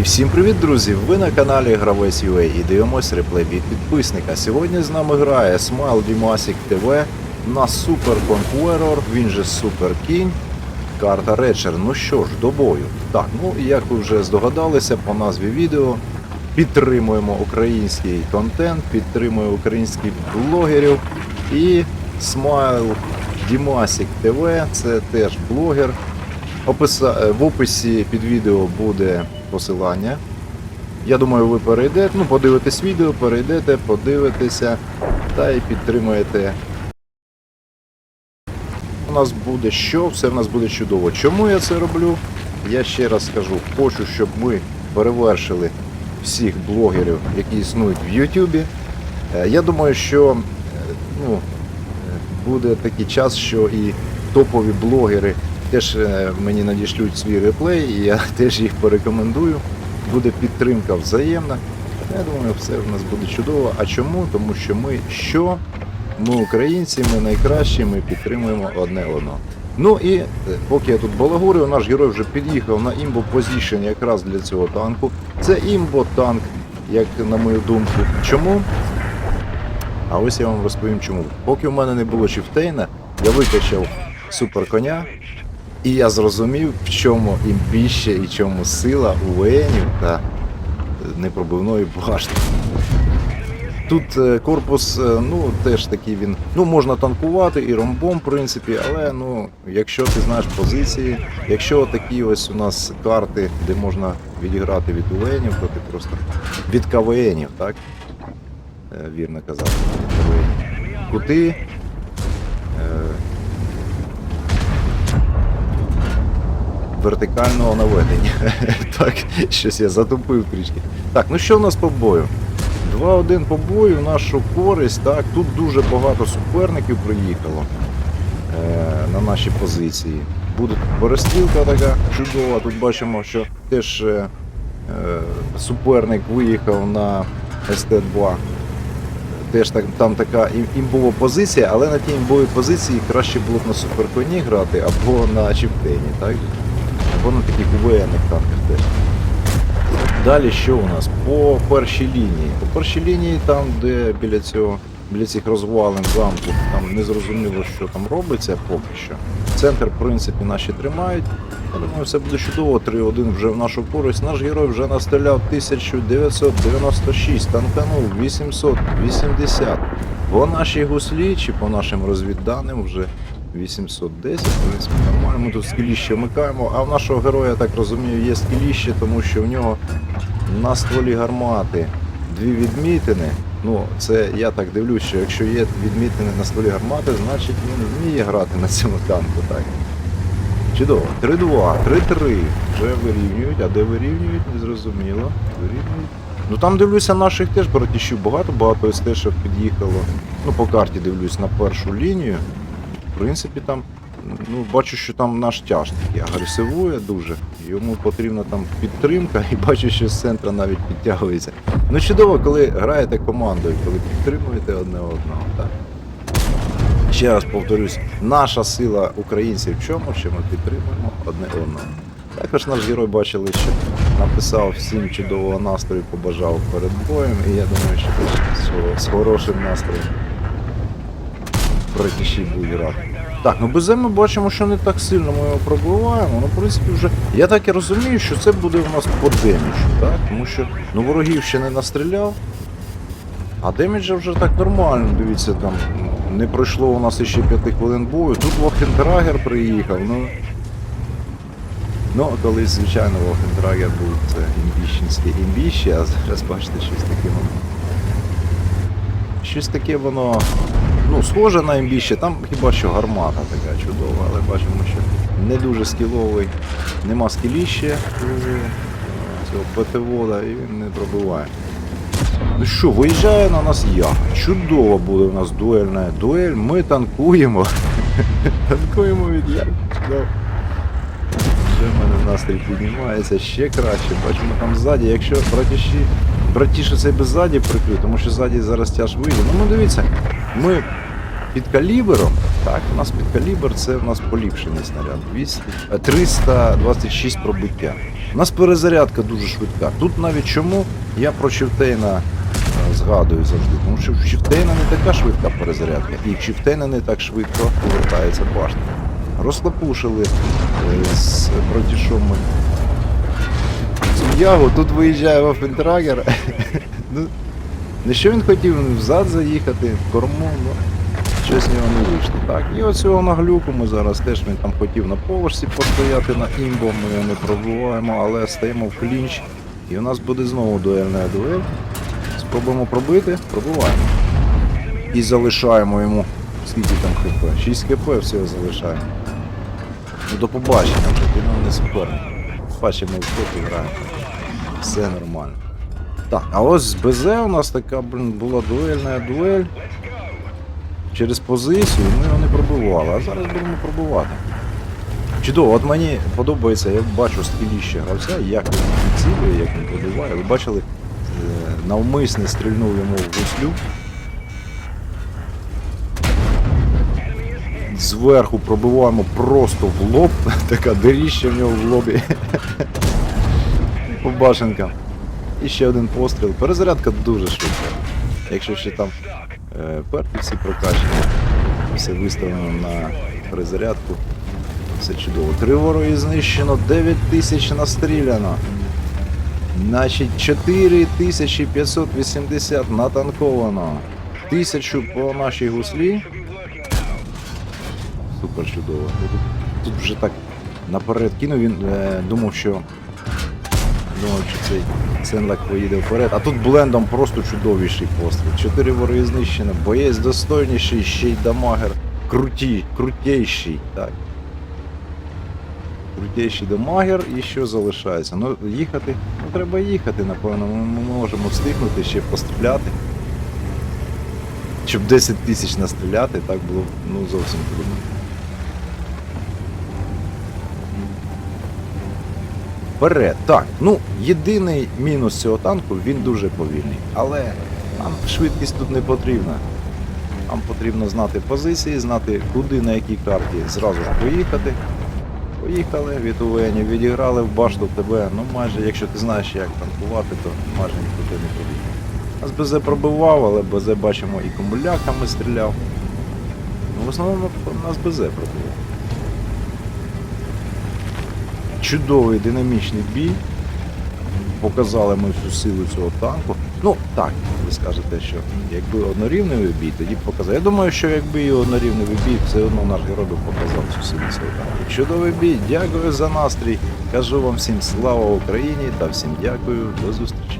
І всім привіт, друзі! Ви на каналі Гравець UA і дивимось реплей від підписника. Сьогодні з нами грає Smile Dimasic TV на Super Conqueror, він же Super King, карта Речер. Ну що ж, до бою. Так, ну і як ви вже здогадалися по назві відео, підтримуємо український контент, підтримуємо українських блогерів і Smile Dimasic TV, це теж блогер. Е, В описі під відео буде посилання. Я думаю, ви перейдете, ну, подивитесь відео, перейдете, подивитеся та і підтримуєте. У нас буде що, все в нас буде чудово. Чому я це роблю? Я ще раз скажу, хочу, щоб ми перевершили всіх блогерів, які існують в Ютубі. Е, Я думаю, що е, ну, буде такий час, що і топові блогери теж е, мені надішлють свій реплей, і я теж їх порекомендую. Буде підтримка взаємна. Я думаю, все в нас буде чудово. А чому? Тому що ми що? Ми українці, ми найкращі, ми підтримуємо одне одного. Ну і е, поки я тут балагурив, наш герой вже під'їхав на імбо позішн якраз для цього танку. Це імбо танк, як на мою думку. Чому? А ось я вам розповім чому. Поки в мене не було чифтейна, я викачав супер коня, і я зрозумів, в чому імбіще і чому сила у воєнів та непробивної башти. Тут е, корпус, е, ну теж такий він. Ну, можна танкувати і ромбом, в принципі, але ну, якщо ти знаєш позиції, якщо такі ось у нас карти, де можна відіграти від УВНів, то ти просто від КВНів, так? Е, Вірно казати. від КВНів. Кути. Вертикального наведення. так, щось я затупив трішки. Так, ну що в нас по бою? 2-1 по бою в нашу користь. Так, тут дуже багато суперників приїхало е, на наші позиції. Буде перестрілка така чудова. Тут бачимо, що теж е, е, суперник виїхав на СТ-2. Теж так, там така імбова позиція, але на тій імбовій позиції краще було б на суперконі грати або на чіптені, так? На таких воєнних танках теж. Далі що у нас? По першій лінії. По першій лінії, там, де біля цього, біля цих розвалин замку, там не зрозуміло, що там робиться поки що. Центр, в принципі, наші тримають. Я думаю, все буде чудово. 3-1 вже в нашу користь. Наш герой вже настріляв 1996, танканув 880. По нашій гуслі чи по нашим розвідданим вже 810, в принципі, нормально. Ми тут скіліще вмикаємо, а в нашого героя, я так розумію, є скіліще, тому що в нього на стволі гармати дві відмітини. Ну, це я так дивлюсь, що якщо є відмітини на стволі гармати, значить він вміє грати на цьому танку, так. Чудово. 3-2, 3-3. Вже вирівнюють, а де вирівнюють, не зрозуміло. Вирівнюють. Ну там дивлюся, наших теж братішів багато, багато СТ-шок під'їхало. Ну, по карті дивлюсь на першу лінію. Принципі, там, ну, бачу, що там наш тяж такий агресивує дуже. Йому потрібна там підтримка, і бачу, що з центра навіть підтягується. Ну чудово, коли граєте командою, коли підтримуєте одне одного. Так. Ще раз повторюсь, наша сила українців в чому, що ми підтримуємо одне одного. Також наш герой бачили, що написав всім чудового настрою, побажав перед боєм, і я думаю, що з- хорошим настроєм братіші будуть грати. Так, ну без ми бачимо, що не так сильно ми його пробиваємо. Ну, в принципі, вже. Я так і розумію, що це буде у нас по деміджу, так? Тому що ну, ворогів ще не настріляв. А деміджа вже так нормально, дивіться, там не пройшло у нас іще 5 хвилин бою. Тут Вохендрагер приїхав, ну. Ну, колись, звичайно, Вохендрагер був це імбіщенське імбіще, а зараз бачите, щось таке воно. Щось таке воно. Ну, схоже на імбіще, там хіба що гармата така чудова, але бачимо, що не дуже скіловий. Нема скіліще у цього ПТВода і він не пробиває. Ну що, виїжджає на нас я. Чудово буде у нас дуельна дуель. Ми танкуємо. танкуємо від як. Вже в мене настрій піднімається ще краще. Бачимо там ззаді, якщо братіші, братіше би ззаді прикрив, тому що ззаді зараз тяж вийде. Ну, ну дивіться, ми під калібром, так, у нас під калібр це у нас поліпшений снаряд. 200, е, 326 пробиття. У нас перезарядка дуже швидка. Тут навіть чому я про Чевтейна е, згадую завжди, тому що в Чевтейна не така швидка перезарядка, і в Чевтейна не так швидко повертається башта. Розлапушили е, з братішом ягу, тут виїжджає Вафентрагер. ну, не що він хотів, взад заїхати, в корму, ну щось нього не вийшло. Так, і оцього на глюку ми зараз теж він там хотів на поверсі постояти на імбо, ми його не пробиваємо, але стаємо в клінч. І у нас буде знову дуельна дуель. Спробуємо пробити, пробиваємо. І залишаємо йому. Скільки там хп? 6 хп всього залишаємо. Ну до побачення ти нам не суперник. Бачимо, в хто граємо. Все нормально. Так, а ось з БЗ у нас така, блін, була дуельна дуель. Через позицію ми його не пробивали, а зараз будемо пробувати. Чудово, от мені подобається, я бачу стиліще гравця, як він цілює, як він пробиває. Ви бачили, е, навмисне стрільнув йому в гуслю. Зверху пробиваємо просто в лоб, така диріща в нього в лобі. По башенкам. І ще один постріл. Перезарядка дуже швидка. Якщо ще там е, перки всі прокачені, все виставлено на перезарядку. Все чудово. Три вороги знищено, 9 тисяч настріляно. Значить 4580 натанковано. Тисячу по нашій гуслі. Супер чудово. Тут, вже так наперед кинув, він е, думав, що Думав, що цей Сенлак поїде вперед. А тут блендом просто чудовіший постріл. Чотири вороги знищено, боєць достойніший, ще й дамагер. Круті, крутейший, так. Крутейший дамагер і що залишається? Ну, їхати, ну треба їхати, напевно. Ми, можемо встигнути ще постріляти. Щоб 10 тисяч настріляти, так було ну, зовсім трудно. Вперед. Так, ну єдиний мінус цього танку, він дуже повільний. Але нам швидкість тут не потрібна. Нам потрібно знати позиції, знати куди на якій карті зразу ж поїхати. Поїхали, від УВНів відіграли в башту тебе. Ну майже, якщо ти знаєш як танкувати, то майже нікуди не поїхав. Нас БЗ пробивав, але БЗ бачимо і комуляками стріляв. Ну, в основному нас БЗ пробивав. Чудовий динамічний бій. Показали ми всю силу цього танку. Ну так, ви скажете, що якби однорівневий бій, тоді б показав. Я думаю, що якби і однорівневий бій, все одно наш герой би показав всю силу цього танку. Чудовий бій, дякую за настрій. Кажу вам всім слава Україні та всім дякую, до зустрічі.